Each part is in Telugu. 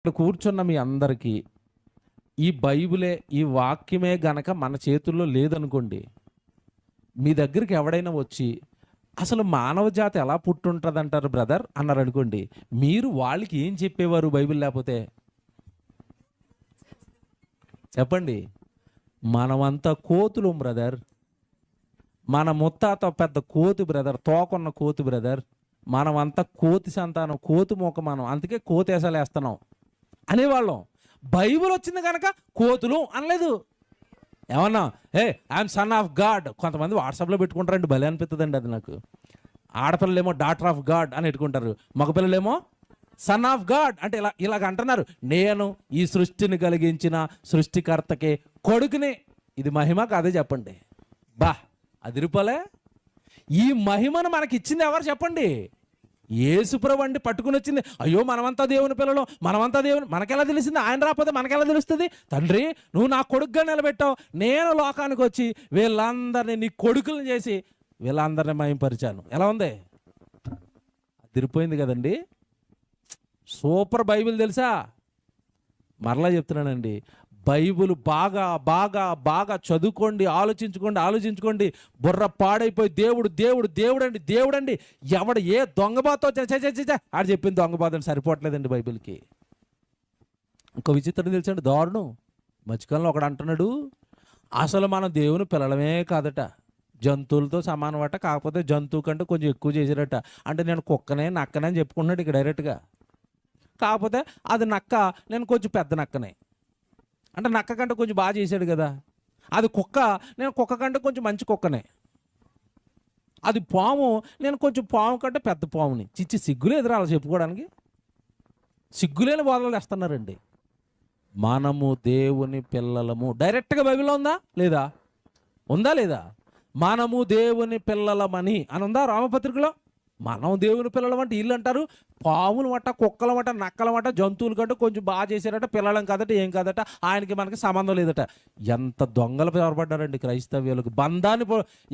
ఇక్కడ కూర్చున్న మీ అందరికీ ఈ బైబిలే ఈ వాక్యమే గనక మన చేతుల్లో లేదనుకోండి మీ దగ్గరికి ఎవడైనా వచ్చి అసలు మానవ జాతి ఎలా పుట్టుంటుంది అంటారు బ్రదర్? అన్నారు అనుకోండి మీరు వాళ్ళకి ఏం చెప్పేవారు బైబిల్ లేకపోతే? చెప్పండి. మనమంతా కోతులు బ్రదర్. మన ముత్తాత పెద్ద కోతి బ్రదర్ తోకున్న కోతి బ్రదర్. మనమంతా కోతి సంతానం కోతి మూక మనం అందుకే కోతేసాలు వేస్తున్నాం. అనేవాళ్ళం. బైబిల్ వచ్చింది కనుక కోతులు అనలేదు. ఏమన్నా ఏ ఐఎమ్ సన్ ఆఫ్ గాడ్. కొంతమంది వాట్సాప్లో పెట్టుకుంటారండి భలే అనిపిస్తుందండి అది నాకు. ఆడపిల్లలేమో డాటర్ ఆఫ్ గాడ్ అని పెట్టుకుంటారు. మగపిల్లలేమో సన్ ఆఫ్ గాడ్ అంటే ఇలా ఇలాగ అంటున్నారు. నేను ఈ సృష్టిని కలిగించిన సృష్టికర్తకే కొడుకుని. ఇది మహిమ కాదే చెప్పండి. బా అది రూపాయలే ఈ మహిమను మనకి ఇచ్చింది ఎవరు చెప్పండి? ఏసుప్రభు అండి పట్టుకుని వచ్చింది. అయ్యో మనమంతా దేవుని పిల్లలు. మనమంతా దేవుని మనకెలా తెలిసింది? ఆయన రాకపోతే మనకెలా తెలుస్తుంది? తండ్రి నువ్వు నా కొడుకుగా నిలబెట్టావు. నేను లోకానికి వచ్చి వీళ్ళందరినీ నీ కొడుకులను చేసి వీళ్ళందరినీ మయంపరిచాను. ఎలా ఉంది? తిరిపోయింది కదండి. సూపర్ బైబిల్ తెలుసా? మరలా చెప్తున్నానండి. బైబిల్ బాగా బాగా బాగా చదువుకోండి ఆలోచించుకోండి ఆలోచించుకోండి. బుర్ర పాడైపోయి దేవుడు దేవుడు దేవుడండి దేవుడండి. ఎవడ ఏ దొంగబాతో ఆడ చెప్పింది దొంగబాతని సరిపోవట్లేదండి బైబిల్కి. ఇంకో విచిత్రం తెలుసండి దారుణం. మధ్యకాలంలో ఒకడు అంటున్నాడు అసలు మనం దేవుని పిల్లలమే కాదట. జంతువులతో సమానమట కాకపోతే జంతువు కంటే కొంచెం ఎక్కువ చేశారట. అంటే నేను కుక్కనే నక్కనే అని చెప్పుకున్నాడు ఇక డైరెక్ట్గా. కాకపోతే అది నక్క నేను కొంచెం పెద్ద నక్కనే. అంటే నక్క కంటే కొంచెం బాగా చేశాడు కదా. అది కుక్క నేను కుక్క కంటే కొంచెం మంచి కుక్కనే. అది పాము నేను కొంచెం పాము కంటే పెద్ద పాముని. చిచ్చి సిగ్గులు ఎదురు అలా చెప్పుకోవడానికి. సిగ్గులేని బోధలు తెస్తున్నారండి మనము దేవుని పిల్లలము. డైరెక్ట్గా బైబిల్లో ఉందా? లేదా? ఉందా లేదా? మనము దేవుని పిల్లలమని అని ఉందా రామపత్రికలో? మనం దేవుని పిల్లలం అంటే వీళ్ళు అంటారు. పాములు మట కుక్కల మట నక్కల మట జంతువుల కంటే కొంచెం బాగా చేశారట పిల్లలం కదట ఏం కదట ఆయనకి మనకి సంబంధం లేదట. ఎంత దొంగలు పొరపడ్డారండి క్రైస్తవ్యులకు. బంధాన్ని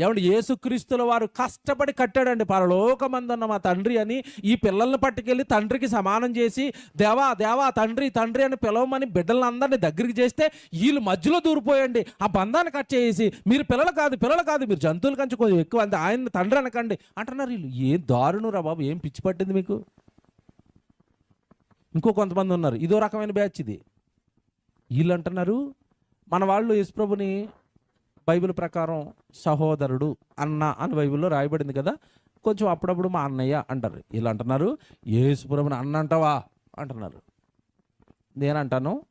ఏమండి యేసుక్రీస్తుల వారు కష్టపడి కట్టాడండి పరలోకమందన్న మా తండ్రి అని ఈ పిల్లల్ని పట్టుకెళ్ళి తండ్రికి సమానం చేసి దేవా దేవా తండ్రి తండ్రి అని పిలవమని బిడ్డలందరినీ దగ్గరికి చేస్తే వీళ్ళు మధ్యలో దూరిపోయండి. ఆ బంధాన్ని కట్ చేసి మీరు పిల్లలు కాదు పిల్లలు కాదు మీరు జంతువుల కంచె కొంచెం ఎక్కువ అంతే. ఆయన తండ్రి అనకండి. అంటున్నారు వీళ్ళు ఏం దారుణం రా బాబు ఏం పిచ్చి పట్టింది మీకు? ఇంకో కొంతమంది ఉన్నారు. ఇదో రకమైన బ్యాచ్ ఇది. వీళ్ళు అంటున్నారు మన వాళ్ళు యేసుప్రభుని బైబిల్ ప్రకారం సహోదరుడు అన్న అని బైబిల్లో రాయబడింది కదా కొంచెం అప్పుడప్పుడు మా అన్నయ్య అంటారు. వీళ్ళు అంటున్నారు యేసుప్రభుని అన్న అంటావా? అంటున్నారు. నేనంటాను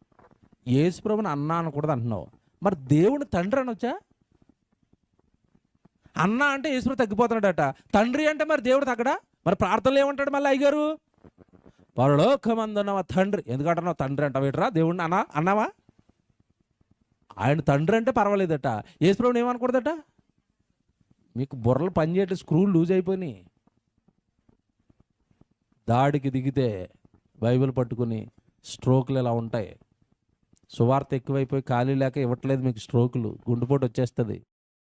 యేసుప్రభుని అన్న అనకూడదు అంటున్నావు. మరి దేవుని తండ్రి అనొచ్చా? అన్న అంటే యేసుప్రభు తగ్గిపోతున్నాడట. తండ్రి అంటే మరి దేవుడు తగ్గడా? మరి ప్రార్థనలు ఏమంటాడు మళ్ళీ అయ్యగారు? పరలోకమందున్న తండ్రి. ఎందుకంటున్నావు? తండ్రి అంటావు ఏంట్రా? దేవుడిని అన్నా అన్నావా? ఆయన తండ్రి అంటే పర్వాలేదట. యేసుప్రభుని ఏమనకూడదట? మీకు బుర్రలు పనిచేయట్లేదు స్క్రూలు లూజ్ అయిపోయినాయి. దాడికి దిగితే బైబిల్ పట్టుకుని స్ట్రోక్లు ఇలా ఉంటాయి? సువార్త ఎక్కువైపోయి ఖాళీ లేక ఇవ్వట్లేదు మీకు స్ట్రోకులు. గుండెపోటు వచ్చేస్తుంది.